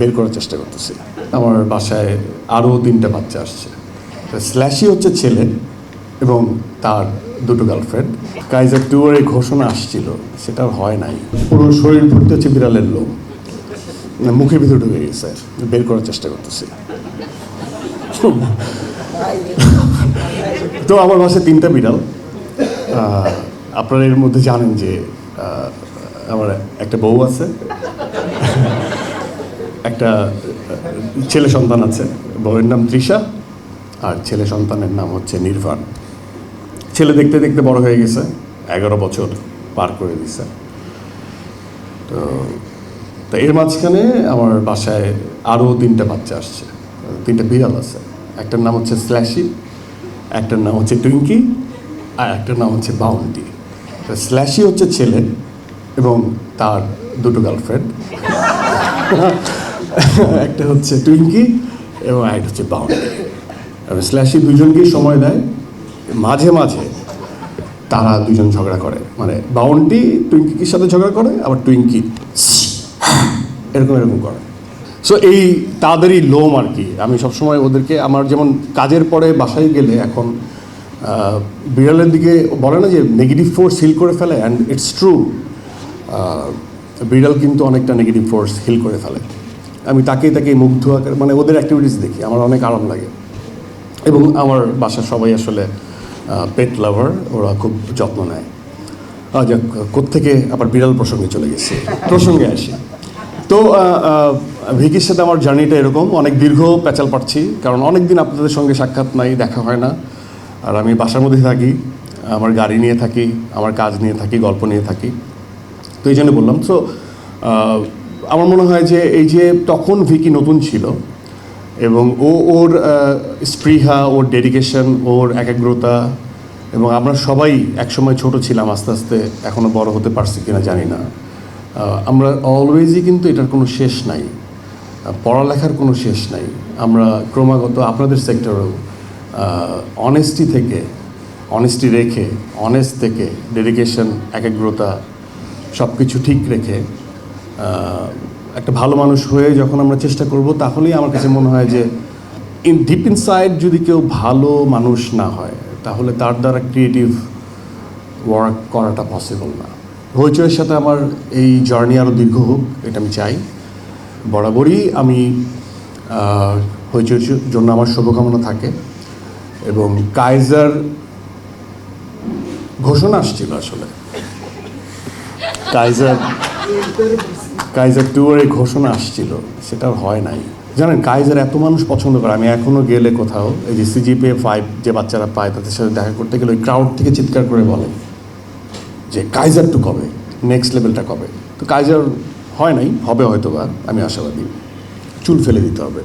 বের করার চেষ্টা করতেছি। আমার বাসায় আরও তিনটা বাচ্চা আসছে। স্ল্যাশি হচ্ছে ছেলে এবং তার দুটো গার্লফ্রেন্ড কাইজার টুয়ারে ঘোষণা আসছিল, সেটা হয় নাই। পুরো শরীর ভর্তি হচ্ছে বিড়ালের লোম। মুখের ভিতরে ঢুকে গেছে। বের করার চেষ্টা করতেছি। তো আমার বাসায় তিনটা বিড়াল। আপনারা এর মধ্যে জানেন যে আমার একটা বউ আছে। একটা ছেলে সন্তান আছে। বউয়ের নাম তৃষা, আর ছেলে সন্তানের নাম হচ্ছে নির্ভাণ ছেলে দেখতে দেখতে বড় হয়ে গেছে, এগারো বছর পার করে দিছে। তো তো এর মাঝখানে আমার বাসায় আরও তিনটা বাচ্চা আসছে, তিনটা বিড়াল আছে। একটার নাম হচ্ছে স্ল্যাশি, একটার নাম হচ্ছে টুইঙ্কি, আর একটার নাম হচ্ছে বাউন্টি তো স্ল্যাশি হচ্ছে ছেলে এবং তার দুটো গার্লফ্রেন্ড। একটা হচ্ছে টুইঙ্কি এবং একটা হচ্ছে বাউন্টি এবং স্ল্যাশি দুজনকেই সময় দেয়, মাঝে মাঝে তারা দুজন ঝগড়া করে। মানে বাউন্টি টুইঙ্কির সাথে ঝগড়া করে, আবার টুইঙ্কি এরকম এরকম করে। সো এই তাদেরই লোম আর কি। আমি সবসময় ওদেরকে, আমার যেমন কাজের পরে বাসায় গেলে এখন বিড়ালের দিকে বলে না যে নেগেটিভ ফোর্স হিল করে ফেলে অ্যান্ড ইটস ট্রু বিড়াল কিন্তু অনেকটা নেগেটিভ ফোর্স হিল করে ফেলে। আমি তাকেই তাকে মুগ্ধ আকারে মানে ওদের অ্যাক্টিভিটিস দেখি, আমার অনেক আরাম লাগে। এবং আমার বাসার সবাই আসলে পেট লাভার ওরা খুব যত্ন নেয়। যাক, কোত্থেকে আবার বিড়াল প্রসঙ্গে চলে গেছে। প্রসঙ্গে আসি। তো ভিকির সাথে আমার জার্নিটা এরকম। অনেক দীর্ঘ প্যাচাল পাচ্ছি কারণ অনেক দিন আপনাদের সঙ্গে সাক্ষাৎ নাই, দেখা হয় না। আর আমি বাসার মধ্যে থাকি, আমার গাড়ি নিয়ে থাকি, আমার কাজ নিয়ে থাকি, গল্প নিয়ে থাকি। তো এই জন্য বললাম সো আমার মনে হয় যে এই যে তখন ভিকি নতুন ছিল এবং ও ওর স্পৃহা, ওর ডেডিকেশন ওর একাগ্রতা এবং আমরা সবাই একসময় ছোট ছিলাম, আস্তে আস্তে এখনও বড় হতে পারছি কিনা জানি না। আমরা অলওয়েজই কিন্তু এটার কোনো শেষ নাই। পড়ালেখার কোনো শেষ নাই। আমরা ক্রমাগত আপনাদের সেক্টরেও অনেস্টি থেকে অনেস্টি রেখে অনেস্ট থেকে ডেডিকেশন একাগ্রতা সব কিছু ঠিক রেখে একটা ভালো মানুষ হয়ে যখন আমরা চেষ্টা করব, তাহলেই আমার কাছে মনে হয় যে ইন ডিপ ইনসাইড যদি কেউ ভালো মানুষ না হয়, তাহলে তার দ্বারা ক্রিয়েটিভ ওয়ার্ক করাটা পসিবল না। হইচয়ের সাথে আমার এই জার্নি আরও দীর্ঘ হোক, এটা আমি চাই। বরাবরই আমি হইচয়ের জন্য আমার শুভকামনা থাকে এবং কাইজার ঘোষণা আসছিল আসলে। কাইজার কাইজার টুয়ারে ঘোষণা আসছিল, সেটা হয় নাই। জানেন, কাইজার এত মানুষ পছন্দ করে, আমি এখনও গেলে কোথাও, এই যে সিজিপে ফাইভ যে বাচ্চারা পায়, তাদের সাথে দেখা করতে গেলে ওই ক্রাউড থেকে চিৎকার করে বলে যে, কাইজার টু কবে? নেক্সট লেভেলটা কবে? তো কাইজার হয় নাই, হবে হয়তো বা আমি আশাবাদী। চুল ফেলে দিতে হবে।